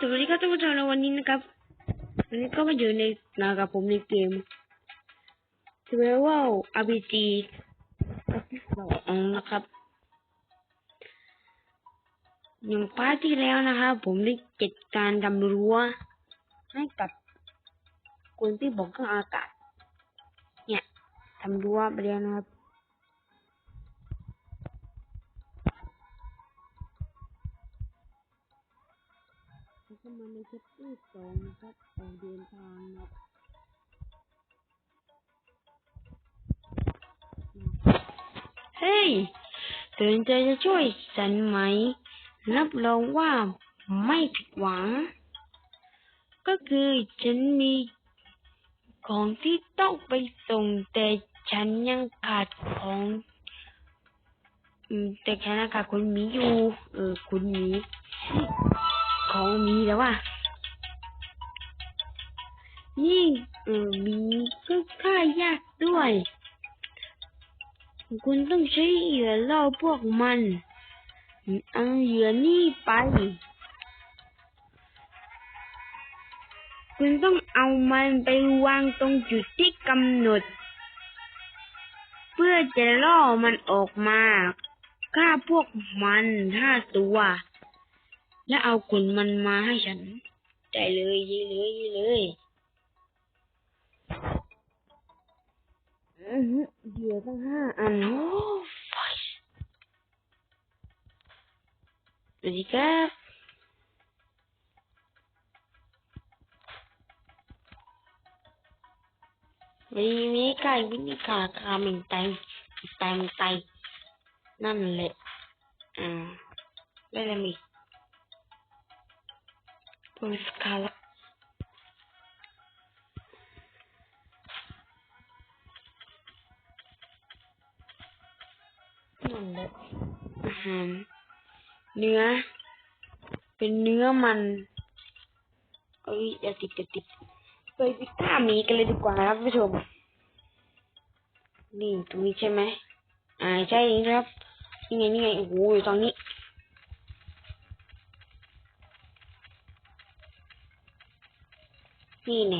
สวัสดีครับท่านผู้ชมวันนี้นะครับวันนี้ก็มาอยู่ในนากับผมในเกม Survival RPG กับสองนะครับอย่างพาร์ทที่แล้วนะครับผมได้จัดการทำรั้วให้กับคนที่บอกเครื่องอากาศ เนี่ยทำรั้วไปแล้วนะครับ แล้วก็มาในเชปเตอร์สองนะครับออกเดินทางนะครับเฮ้ยสนใจจะช่วยฉันไหม รับรองว่าไม่ผิดหวัง ก็คือฉันมีของที่ต้องไปส่งแต่ฉันยังขาดของอืมแต่ฉันยังขาดคุณหมีอยู่ เออคุณหมี ของมีแล้วว่ะนี่เออมีก็ฆ่ายากด้วย คุณต้องใช้เหยื่อล่อพวกมันเอาเหยื่อนี่ไป คุณต้องเอามันไปวางตรงจุดที่กำหนด เพื่อจะล่อมันออกมาฆ่าพวกมันห้าตัว แล้วเอาขนมันมาให้ฉัน ได้เลยยี่เลยยี่เลยอื้อหือเหยื่อตั้งห้าอัน โอ้ไฟสวัสดีครับวันนี้มีไก่วินิกาคามิงไตไตมไตนั่นแหละ อ่า ได้แล้วมี por escala. นั่นแหละอาหารเนื้อ เป็นเนื้อมันเอ้ยอย่าติดอย่าติดไปพิฆ่าหมีกันเลยดีกว่าครับผู้ชม นี่ตรงนี้ใช่ไหมอ่าใช่ครับ นี่ไงนี่ไงโอ้โหอยู่ตรงนี้ นี่ไง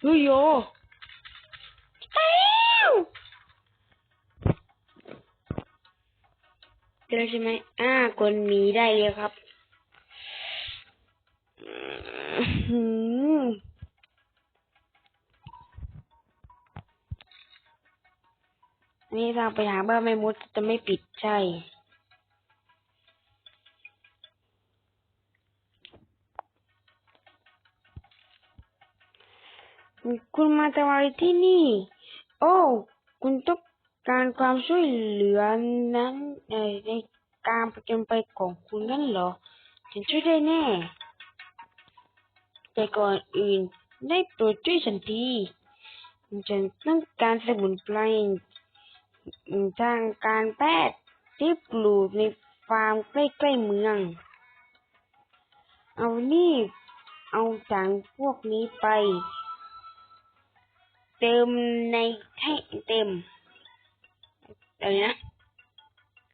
เฮ้ยโยไปแล้วเจอใช่ไหมอ่าคนหมีได้เลยครับอื้อหือนี่ทางไปหาบ้านแม่มดจะไม่ปิดใช่ คุณมาทำอะไรที่นี่ โอ้ คุณต้องการความช่วยเหลือนั้นในการประจนไปของคุณนั่นเหรอ ฉันช่วยได้แน่ แต่ก่อนอื่นได้โปรดช่วยฉันทีฉันต้องการสมุนไพรทางการแพทย์ที่ปลูกในฟาร์มใกล้ๆเมือง เอานี่ เอาถังพวกนี้ไป เติมในให้เต็มอะไรนะ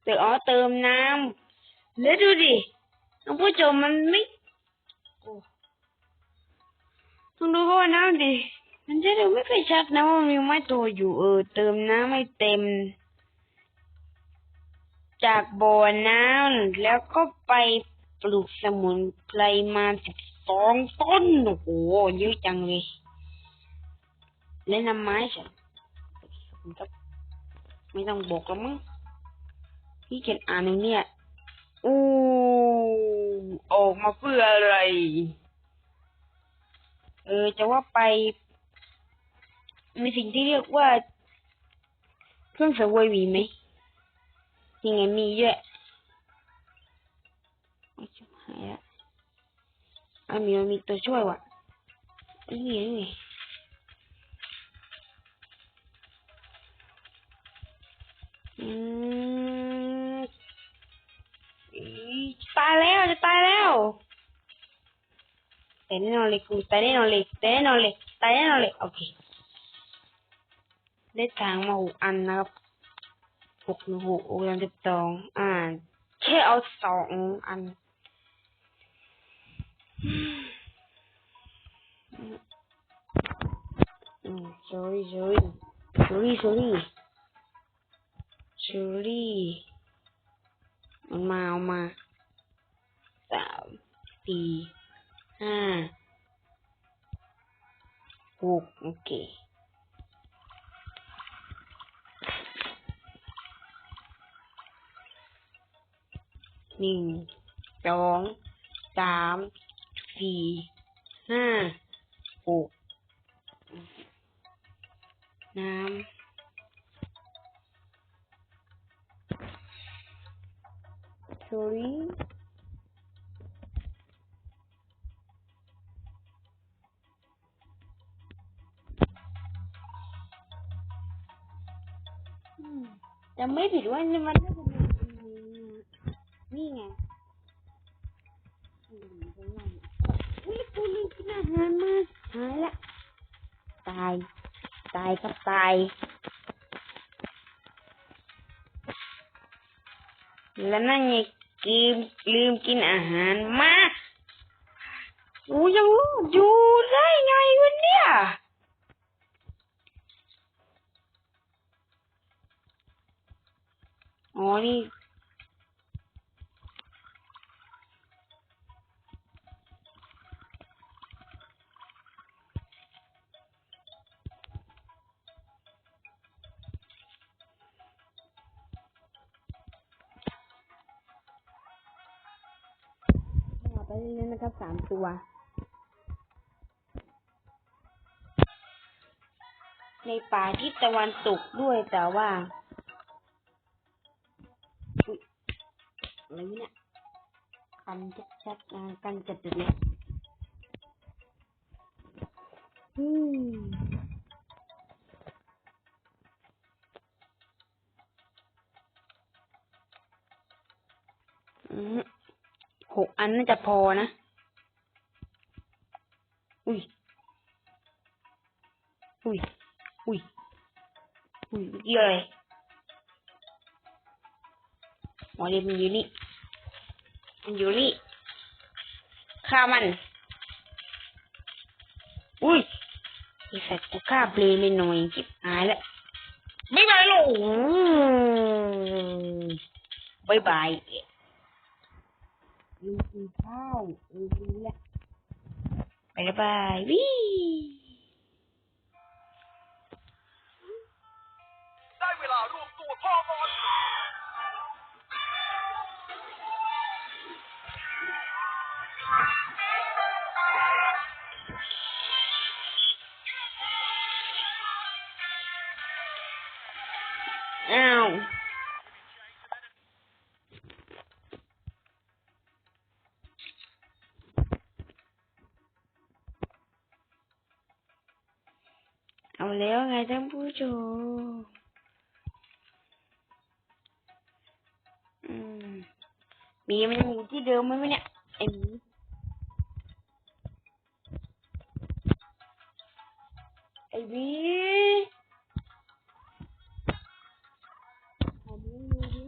เติมอ๋อเติมน้ำแล้วดูดิน้องผู้ชมมันไม่โอ้ต้องดูเพราะว่าน้ำดิมันจะดูไม่ค่อยชัดนะว่ามันมีไม้โตอยู่เออเติมน้ำให้เต็ม จากบ่อน้ำแล้วก็ไปปลูกสมุนไพรมาสิบสองต้นโอ้โหเยอะจังเลย แนะนำไม้ฉันไม่ต้องบอกแล้วมั้งพี่เขียนอ่านในเนี่ยอู้ออกมาเพื่ออะไร เออ จะว่าไป มีสิ่งที่เรียกว่า เครื่องเสวยมีไหมยังไงมีเยอะไม่ชิบหายละอะมีมันมีตัวช่วยว่ะนี่ไงนี่ อืมอีตายแล้วจะตายแล้วตายแน่นอนเลยกูตายแน่นอนเลยตายแน่นอนเลยตายแน่นอนเลยโอเคได้ทางมาหกอันนะครับหกหนึ่งหกหกสามสิบสองอ่าแค่เอาสองอันอืม sorry sorry sorry sorry sorry มันมาเอามาสามสี่ห้าหกโอเคหนึ่งสองสามสี่ห้าหกน้ำ sorry อืมแต่ไม่ผิดว่านี่มันน่าจ กินนี่ไงอืมตรงนั้นอุ้ยกูลืมกินอาหารมาหายละตายงกินอาหารมาโอ้ยังรู้อยู่ได้ไงวะเนี่ยอ๋อนี่ ไปเรื่อยๆนะครับสามตัวในป่าทิศตะวันตกด้วยแต่ว่าอุ๊ยอะไรเนี่ยกันชัดๆนะกันจัดๆเลยอืมอืม หกอันน่าจะพอนะ อุ้ย อุ้ย อุ้ย อุ้ยเมื่อกี้อะไรหมอเรียนมันอยู่นี่มันอยู่นี่ฆ่ามัน อุ้ยไอสัตว์กูฆ่าเบลไม่หน่อยจิบหายแล้วไม่ไปหรอกบายบาย ลืมกินข้าวเออรู้แล้วไปแล้วบายวิได้เวลารวมตัวพ่อบอลอ้าว แล้วไงท่านผู้ชมอืมมีมันยังอยู่ที่เดิมไหมเนี่ยไอ้หมีไอ้มีไอ้หมีอยู่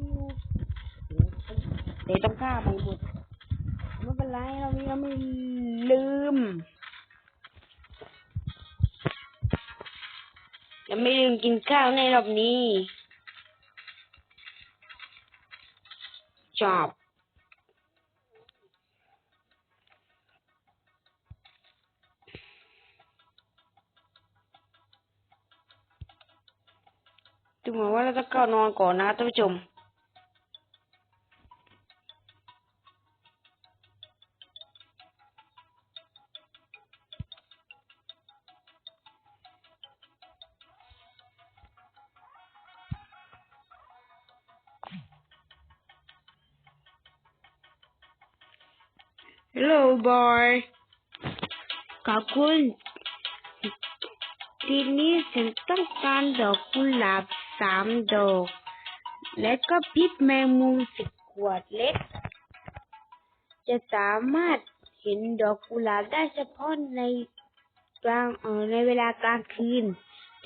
อยู่เดี๋ยวต้องฆ่ามันหมดไม่เป็นไรเรามีเราไม่ลืม ยังไม่ลืมกินข้าวในรอบนี้จอบดูเหมือนว่าเราจะเข้านอนก่อนนะท่านผู้ชม Hello boy ขอบคุณทีนี้ฉันต้องการดอกกุหลาบสามดอก และก็พิษแมงมุมสิบขวดเล็ก จะสามารถเห็นดอกกุหลาบได้เฉพาะในกลางเออในเวลากลางคืน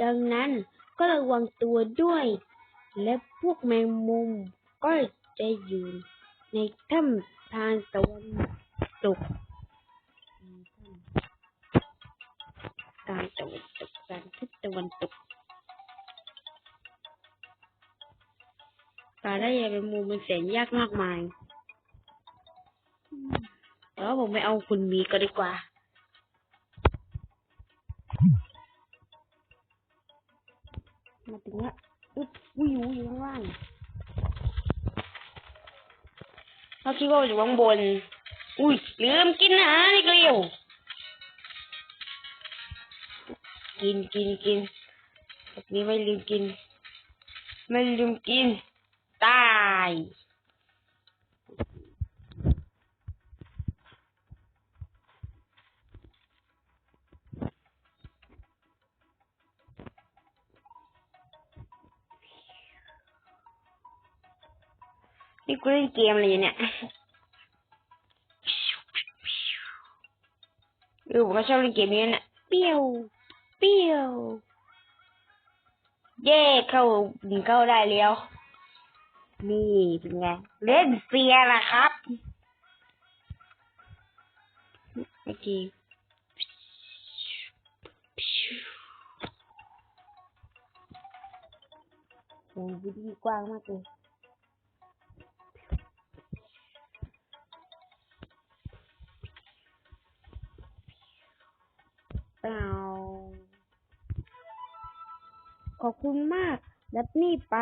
ดังนั้นก็ระวังตัวด้วย และพวกแมงมุมก็จะอยู่ในในถ้ำทางตะวัน ตกทางตะวันตกทางทิศตะวันตกการได้ยาเป็นมูมันแสนยากมากมายแต่ว่าผมไม่เอาคุณมีก็ดีกว่ามาถึงละอึ๊บวิวอยู่ข้างล่างเราคิดว่าอยู่ข้างบน อุ้ยลืมกินอาหารอีกแล้วกินกินกินแบบนี้ไม่ลืมกิน ไม่ลืมกิน ตายนี่กูเล่นเกมอะไรเนี่ย เออผมก็ชอบเล่นเกมนี้นะเปี้ยวเปี้ยว เย่เข้าเข้าได้แล้ว นี่เป็นไง เล่นเฟียร์ล่ะครับโอเคโอ้วิดีกว้างมากเลย ปล่า ขอบคุณมาก รับนี่ไป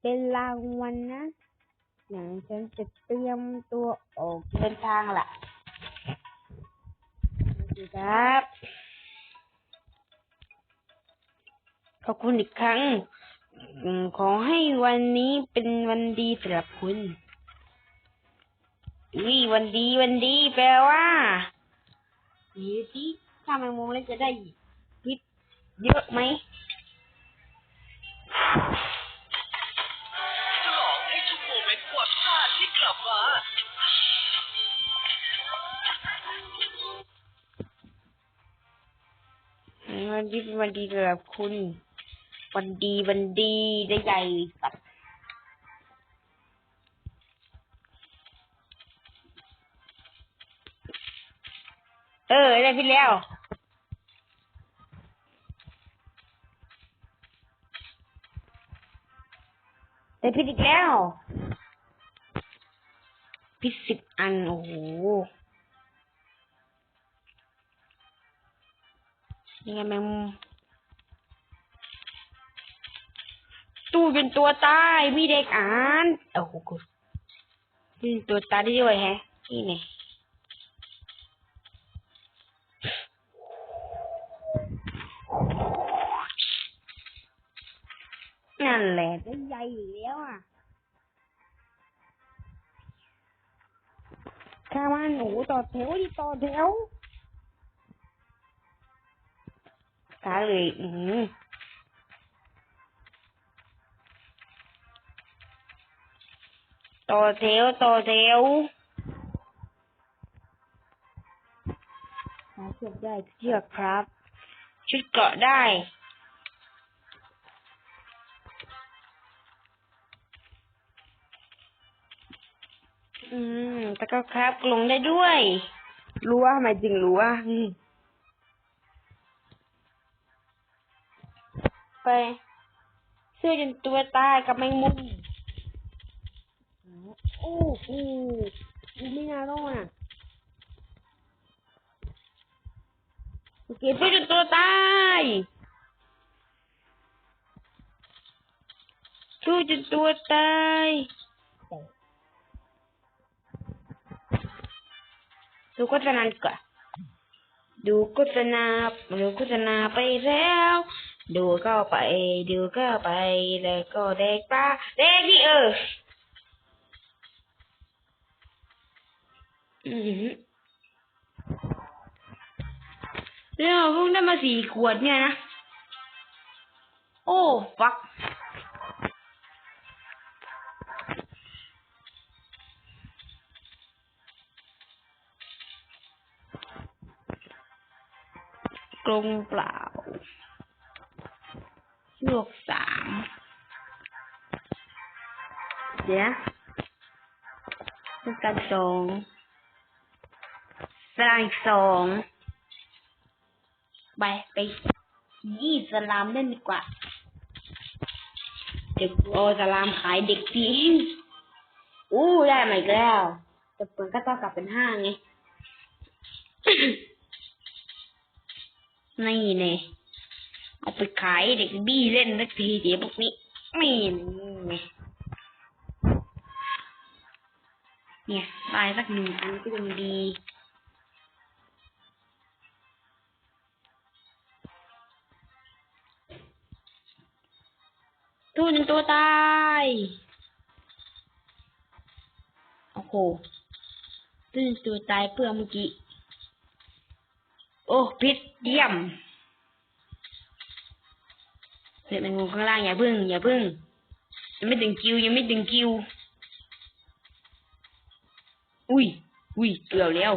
เป็นรางวัลนะอย่างฉันจะเตรียมตัวออกเดินทางละสวัสดีครับ ขอบคุณอีกครั้งอืมขอให้วันนี้เป็นวันดีสำหรับคุณวิวันดีวันดีแปลว่าดีสิ ถ้าแมงมุมแล้วจะได้พิษเยอะไหมฉลองให้ทุกโมเมนต์ประวัติศาสตร์ที่กลับมาวันนี้เป็นวันดีสำหรับคุณ วันดีวันดีได้ใหญ่สัต เออ ได้พี่แล้ว ได้พิษอีกแล้วพิษสิบอัน โอ้โหยังไงแมงมุมตู้เป็นตัวตายมีเด็กอ่าน โอ้โหกูเป็นตัวตายได้ด้วยแฮะ นี่ไง ข้ามันหนูต่อแถวดิต่อแถวตาเลยอืมต่อแถวต่อแถวหาเชือกได้เชือกครับ ชุดเกาะได้อืม แต่ก็ครับ ลงได้ด้วยรั้วทำไมจริงรั้วอืมไปเสื้อจนตัวตายกับแมงมุมโอ้โหดูไม่น่ารอดอะโอเคเสื้อจนตัวตายสู้จนตัวตาย ดูโฆษณาดีกว่าดูโฆษณาดูโฆษณาไปแล้ว ดูเข้าไป ดูเข้าไป แล้วก็เด็กปลาเด็กนี่เอออือหือแล้วเราเพิ่งได้มาสี่ขวดเนี่ยนะ โอ้ ฟัก กรงเปล่าเชือกสามเดี๋ยวต้องการสองสลามอีกสองไปไปยี่สลามเล่นดีกว่า เดี๋ยวกูเอาสลามขายเด็กดีอู้ได้มาอีกแล้ว แต่เปิดก็ต้องกลับเป็นห้าไง นี่เนี่ยเอาไปขายเด็กบี้เล่นสักทีเดี๋ยวพวกนี้นี่นี่เนี่ยได้สักหนึ่งอันก็ยังดีตัวหนึ่งตัวตาย โอ้โหตัวหนึ่งตัวตายเพื่อเมื่อกี้ โอ้พิษเยี่ยมเฮ้ยแมงมุมข้างล่างอย่าพึ่ง อย่าพึ่ง ยังไม่ถึงคิว ยังไม่ถึงคิว อุ้ย อุ้ยเกือบแล้ว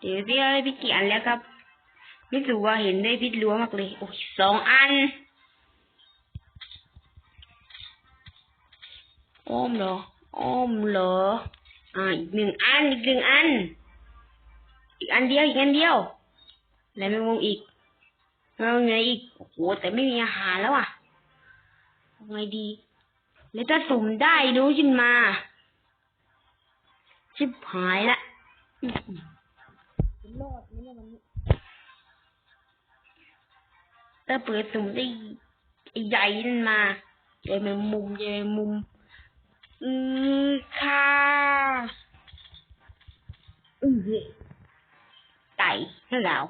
เดี๋ยวที่เราได้พิกี่อันแล้วครับรู้สึกว่าเห็นได้พิษรัวมากเลย โอ้ยสองอันอ้อมเหรอ อ้อมเหรอ อ่า อีกหนึ่งอัน อีกหนึ่งอัน อีกอันเดียว อีกอันเดียว แล้วไม่มงอีกแล้วไงอีก โอ้โห แต่ไม่มีอาหารแล้วอะทำไงดี แล้วถ้าสุ่มได้รู้ขึ้นมา ชิบหายละรอดไหมเนี่ยวันนี้ถ้าเปิดสุ่มได้ใหญ่นั่นมาเจอแมงมุมเจอแมงมุม อือค่ะอือไก่นั่นแล้ว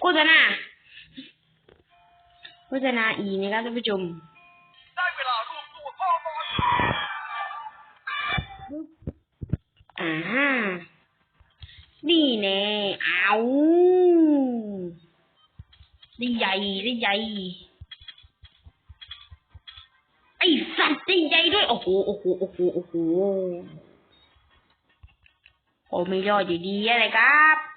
โฆษณาโฆษณาอีนะครับท่านผู้ชมได้เวลารวมตัวพ่อบอลอ่าฮะนี่แน่เอาได้ใหญ่ได้ใหญ่ จริงใหญ่ด้วย โอ้โห โอ้โห โอ้โห โอ้โห โอ้ไม่ยอดอยู่ดีอะไรครับ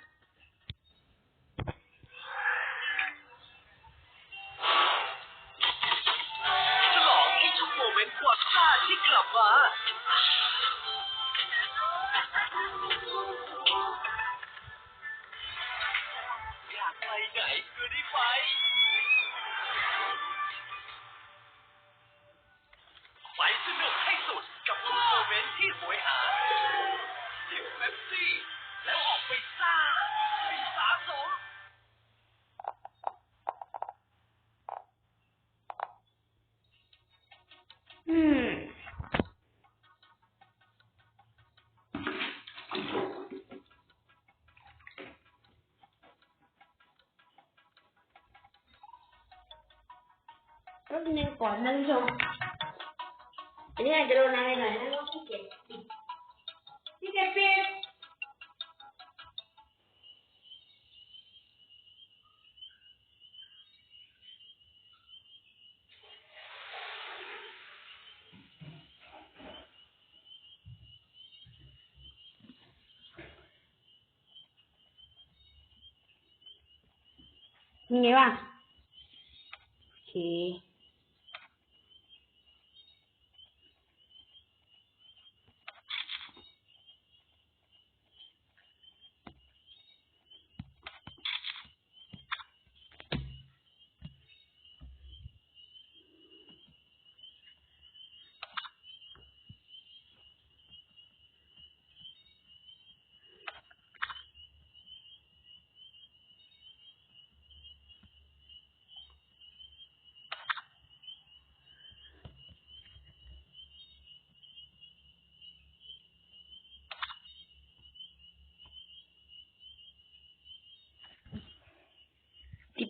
ก่อนนะท่านผู้ชมอันนี้อาจจะโดนอะไรหน่อยนะว่าพี่เก็บปิดพี่เก็บปิดมีไงบ้างโอเค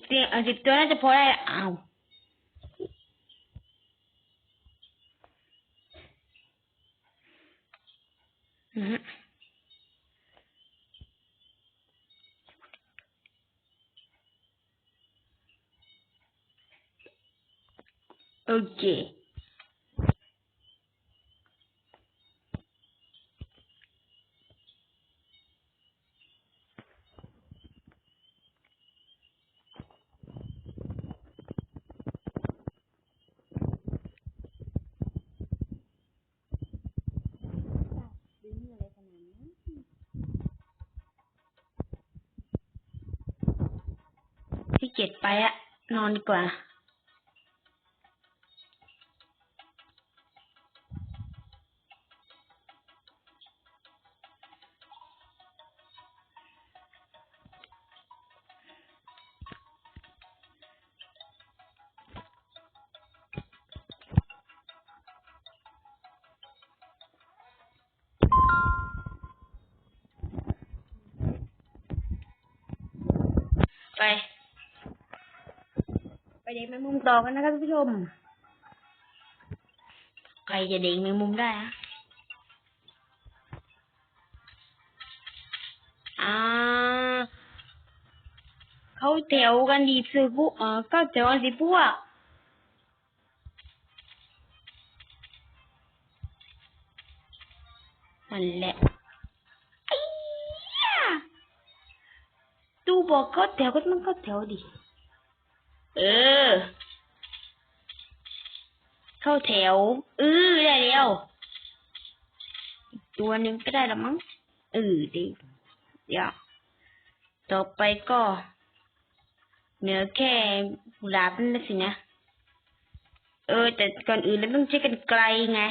สิบเตียงเออสิบตัวน่าจะพอได้อ้าวอือฮึโอเค เกียจไป อะ เด็กแมงมุมต่อกันนะครับท่านผู้ชม ใครจะเด็กแมงมุมได้อะอ่าเขาแถวกันดีสือพวกเออก็แถวกันสิพวกนั่นแหละไอ้ยาดูบอกเขาแถวก็ต้องเข้าแถวดิ เออ เข้าแถวเออได้แล้วตัวหนึ่งก็ได้ละมั้งเออดีเดี๋ยวต่อไปก็เหนือแค่กุหลาบนั่นนะสินะ เออ แต่ก่อนอื่นเราต้องใช้กันไกลไง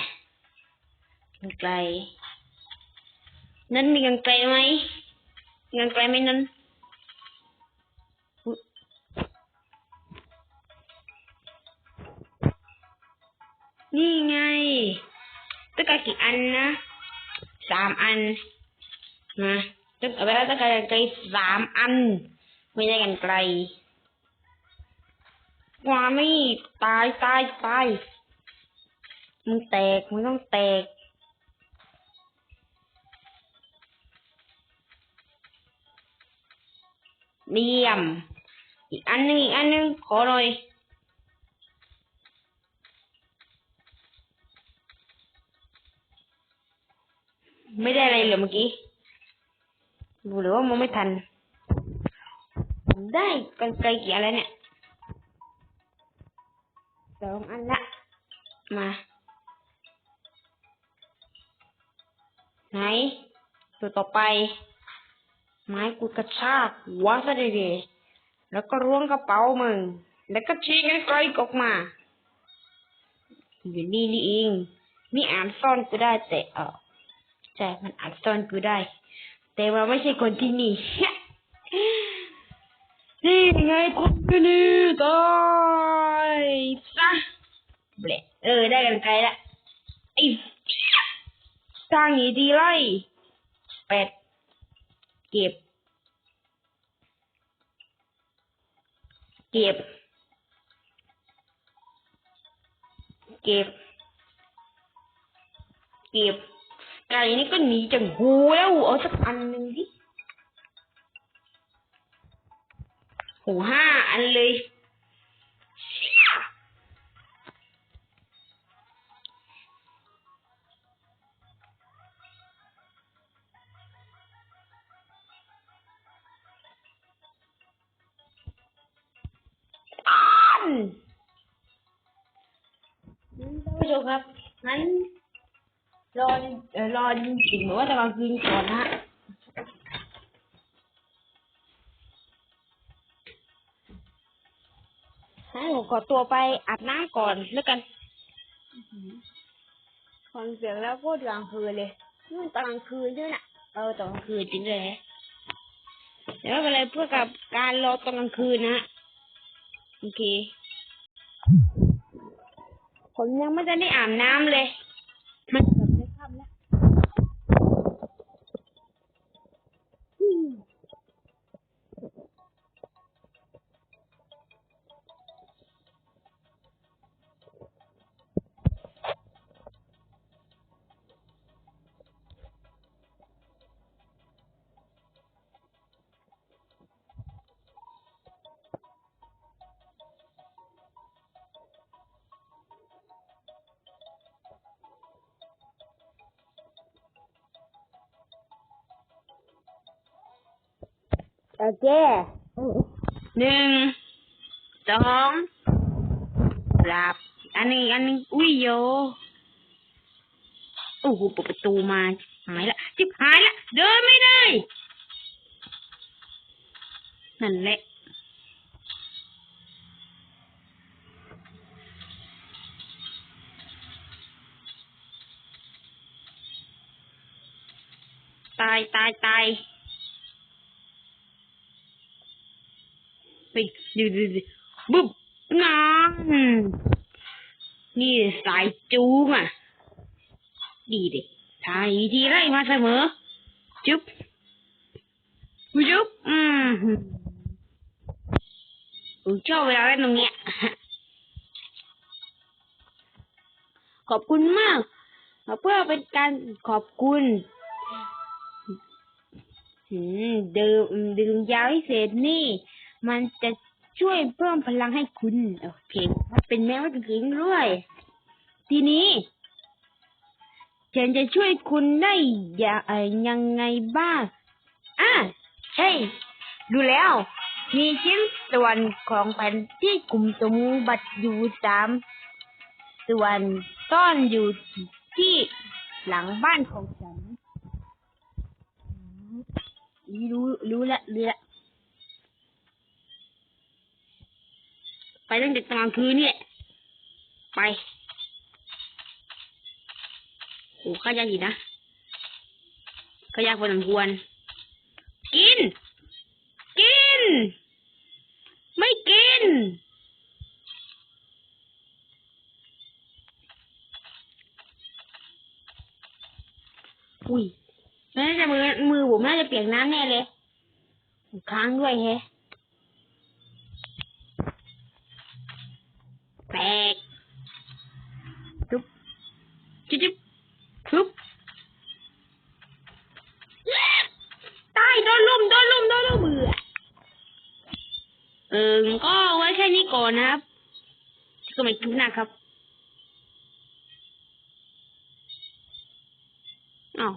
กันไกล นั้นมีกันไกลไหมกันไกลไหมนั้น นี่ไงต้องการกี่อันนะสามอันนะต้องเอาไปแล้วต้องการกันไกลสามอัน ไม่ได้กันไกลว่าไม่ตายตายตายมึงแตกมึงต้องแตกเดียมอีกอันนึงอีกอันนึงขอหน่อย ไม่ได้อะไรเลยเมื่อกี้ดูหรือว่ามองไม่ทัน ผมได้กันไกลกี่อันแล้วเนี่ยสองอันละ มา ไหน ตัวต่อไป ไม้กูกระชากหัวซะดีแล้วก็ร่วงกระเป๋ามึง แล้วก็ชี้กันไกลออกมาอยู่นี่นี่เองนี่อ่านซ่อนกูได้แต่เออ ใช่มันอานซ่อนกูได้ แต่ว่าไม่ใช่คนที่นี่นี่ไงคนที่นี่ตายซะเบลเออ ได้กันไกลละไอ้สร้างอีดีไล่เป็ดเก็บ เก็บ เก็บ เก็บ ไก่นี่ก็หนีจากหูแล้วเอาสักอันหนึ่งดิหูห้าอันเลยเชี่ยตอนนั้นท่านผู้ชมครับงั้น รอเอ่อรอจริงๆเหมือนว่าจะกลางคืนก่อนนะฮะให้ผมขอตัวไปอาบน้ำก่อนแล้วกันฟังเสียงแล้วก็กลางคืนเลยนู่นตอนกลางคืนด้วยน่ะเออตอนกลางคืนจริงเลยเดี๋ยวไม่เป็นไรเพื่อกับการรอตอนกลางคืนนะฮะโอเคผมยังไม่ได้ได้อาบน้ำเลย โอเคหนึ่งสองหลับ อันนี้อันนี้อุ้ยโยโอ้โหเปิดประตูมาหายละจิบหายละเดินไม่ได้นั่นแหละตายตายตาย ไปดูดูดูบุ๊บงานนี่สายจูงอะ ดีเด็ทายทีไรมาเสมอ จุ๊บจุ๊บอืมผมชอบเวลาเล่นตรงเนี้ย ขอบคุณมาก เพื่อเป็นการขอบคุณอืมดื่มดื่มยาวิเศษนี่ มันจะช่วยเพิ่มพลังให้คุณ โอเค เป็นแม้ว่าจะถึงด้วย ทีนี้ฉันจะช่วยคุณได้อย่าเอ่อยังไงบ้าง อะใช่ ดูแล้ว มีชิ้นส่วนของแผ่นที่กลุ่มสมบัติอยู่สามส่วนซ่อนอยู่ที่หลังบ้านของฉัน รู้ รู้ละรู้ละ ไปตั้งแต่กลางคืนนี่แหละ ไปโอ้ข้ายากอยู่นะข้ายากพอสมควร กิน กิน ไม่กิน อุ้ยน่าจะมือมือผมน่าจะเปียกน้ำแน่เลยค้างด้วยแฮะ แพรกจุ๊บจิ๊บจุ๊บตายโดนลุ่มโดนลุ่มโดนลุ่มเบื่อเออก็ไว้แค่นี้ก่อนนะครับก็ไม่คลิปนะครับอ้าว